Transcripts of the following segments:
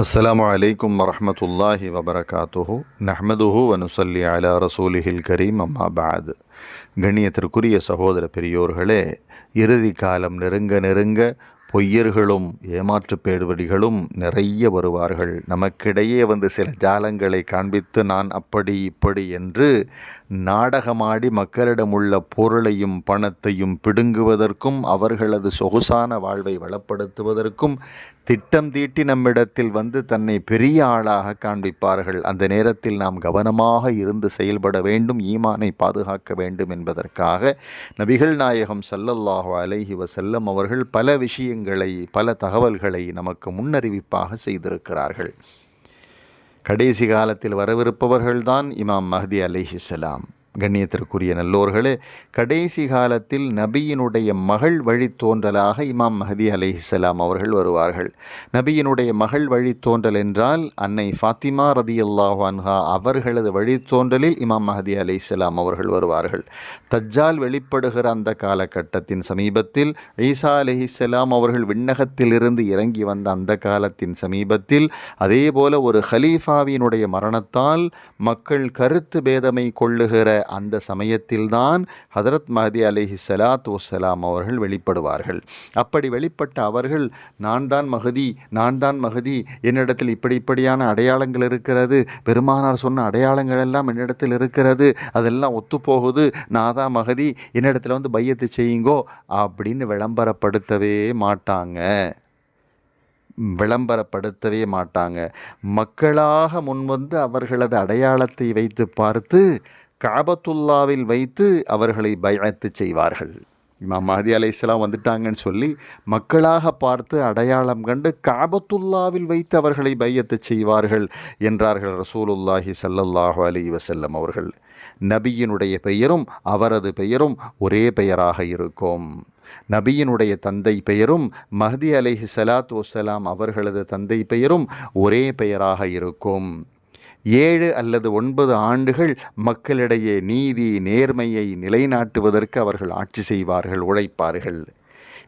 அஸ்லாம் அலைக்கும் வரமத்துல்லாஹி வபரகாத்துஹு. நஹ்மதுஹு வனுசல்லி அலா ரசூலிஹில் கரீம். அம்மா பாத் கண்ணியத்திற்குரிய சகோதர பெரியோர்களே இறுதி காலம் நெருங்க நெருங்க பொய்யர்களும் ஏமாற்று பேடுவடிகளும் நிறைய வருவார்கள். நமக்கிடையே வந்து சில ஜாலங்களை காண்பித்து நான் அப்படி இப்படி என்று நாடகமாடி மக்களிடம் உள்ள பொருளையும் பணத்தையும் பிடுங்குவதற்கும் அவர்களது சொகுசான வாழ்வை வளப்படுத்துவதற்கும் திட்டம் தீட்டி நம்மிடத்தில் வந்து தன்னை பெரிய ஆளாக காண்பிப்பார்கள். அந்த நேரத்தில் நாம் கவனமாக இருந்து செயல்பட வேண்டும் ஈமானை பாதுகாக்க வேண்டும் என்பதற்காக நபிகள் நாயகம் சல்லல்லாஹு அலைஹி வசல்லம் அவர்கள் பல விஷயங்களை பல தகவல்களை நமக்கு முன்னறிவிப்பாக செய்திருக்கிறார்கள். கடைசி காலத்தில் வரவிருப்பவர்கள்தான் இமாம் மஹதி அலைஹிஸ்ஸலாம் கண்ணியத்திற்குரிய நல்லோர்களே கடைசி காலத்தில் நபியினுடைய மகள் வழித்தோன்றலாக இமாம் மஹதி அலைஹிஸ்ஸலாம் அவர்கள் வருவார்கள். நபியினுடைய மகள் வழித்தோன்றல் என்றால் அன்னை ஃபாத்திமா ரதி அல்லாஹான்ஹா அவர்களது வழித்தோன்றலில் இமாம் மஹதி அலைஹிஸ்ஸலாம் அவர்கள் வருவார்கள். தஜ்ஜால் வெளிப்படுகிற அந்த காலகட்டத்தின் சமீபத்தில் ஈசா அலைஹிஸ்ஸலாம் அவர்கள் விண்ணகத்திலிருந்து இறங்கி வந்த அந்த காலத்தின் சமீபத்தில் அதே போல ஒரு ஹலீஃபாவினுடைய மரணத்தால் மக்கள் கருத்து பேதமை கொள்ளுகிற அந்த சமயத்தில்தான் ஹதரத் மஹதி அலிஹி சலாத் வசலாம் அவர்கள் வெளிப்படுவார்கள். அப்படி வெளிப்பட்ட அவர்கள் நான் தான் மகதி நான் தான் மகதி என்னிடத்தில் இப்படி இப்படியான அடையாளங்கள் இருக்கிறது பெருமானார் சொன்ன அடையாளங்கள் எல்லாம் என்னிடத்தில் இருக்கிறது அதெல்லாம் ஒத்துப்போகுது நான் தான் மகதி என்னிடத்தில் வந்து பையத்து செய்யுங்கோ அப்படின்னு விளம்பரப்படுத்தவே மாட்டாங்க. விளம்பரப்படுத்தவே மாட்டாங்க. மக்களாக முன்வந்து அவர்களது அடையாளத்தை வைத்து பார்த்து காபத்துல்லாவில் வைத்து அவர்களை பயத்து செய்வார்கள். இமாம் மஹதி அலை இஸ்லாம் வந்துட்டாங்கன்னு சொல்லி மக்களாக பார்த்து அடையாளம் கண்டு காபத்துல்லாவில் வைத்து அவர்களை பையத்து செய்வார்கள் என்றார்கள் ரசூலுல்லாஹி சல்லல்லாஹு அலி வசல்லம் அவர்கள். நபியினுடைய பெயரும் அவரது பெயரும் ஒரே பெயராக இருக்கும். நபியினுடைய தந்தை பெயரும் மஹதி அலைஹி சலாத் வசலாம் அவர்களது தந்தை பெயரும் ஒரே பெயராக இருக்கும். ஏழு அல்லது ஒன்பது ஆண்டுகள் மக்களிடையே நீதி நேர்மையை நிலைநாட்டுவதற்கு அவர்கள் ஆட்சி செய்வார்கள் உழைப்பார்கள்.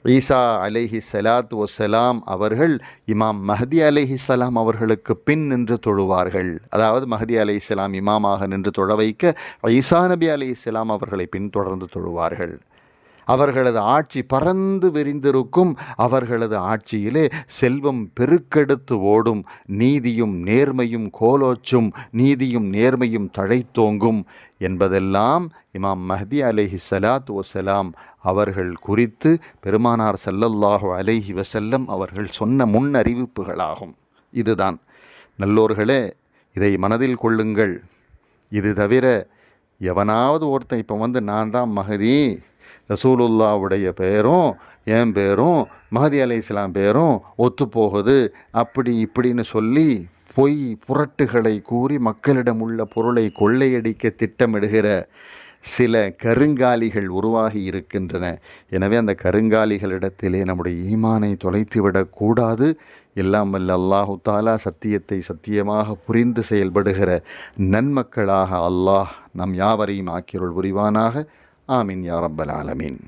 ஈசா அலைஹி சலாத் ஒசலாம் அவர்கள் இமாம் மஹதி அலேஹி சலாம் அவர்களுக்கு பின் நின்று தொழுவார்கள். அதாவது மஹதி அலை இஸ்லாம் இமாமாக நின்று தொழ வைக்க ஈசா நபி அலி இஸ்லாம் அவர்களை பின்தொடர்ந்து தொழுவார்கள். அவர்களது ஆட்சி பறந்து விரிந்திருக்கும் அவர்களது ஆட்சியிலே செல்வம் பெருக்கெடுத்து ஓடும். நீதியும் நேர்மையும் கோலோச்சும் நீதியும் நேர்மையும் தழைத்தோங்கும் என்பதெல்லாம் இமாம் மஹதி அலைஹி சலாத் வசலாம் அவர்கள் குறித்து பெருமானார் சல்லல்லாஹு அலேஹி வசல்லம் அவர்கள் சொன்ன முன்னறிவிப்புகளாகும். இதுதான். நல்லோர்களே இதை மனதில் கொள்ளுங்கள். இது தவிர எவனாவது ஒருத்தன் இப்போ வந்து நான் தான் மகதி ரசூலுல்லாவுடைய பெயரும் என் பேரும் மஹதி அலை இஸ்லாம் பேரும் ஒத்து போகுது அப்படி இப்படின்னு சொல்லி பொய் புரட்டுகளை கூறி மக்களிடம் உள்ள பொருளை கொள்ளையடிக்க திட்டமிடுகிற சில கருங்காலிகள் உருவாகி இருக்கின்றன. எனவே அந்த கருங்காலிகளிடத்திலே நம்முடைய ஈமானை தொலைத்துவிடக்கூடாது எல்லாம் வல்ல அல்லாஹு தாலா சத்தியத்தை சத்தியமாக புரிந்து செயல்படுகிற நன்மக்களாக அல்லாஹ் நம் யாவரையும் ஆக்கியருள் புரிவானாக. آمين يا رب العالمين.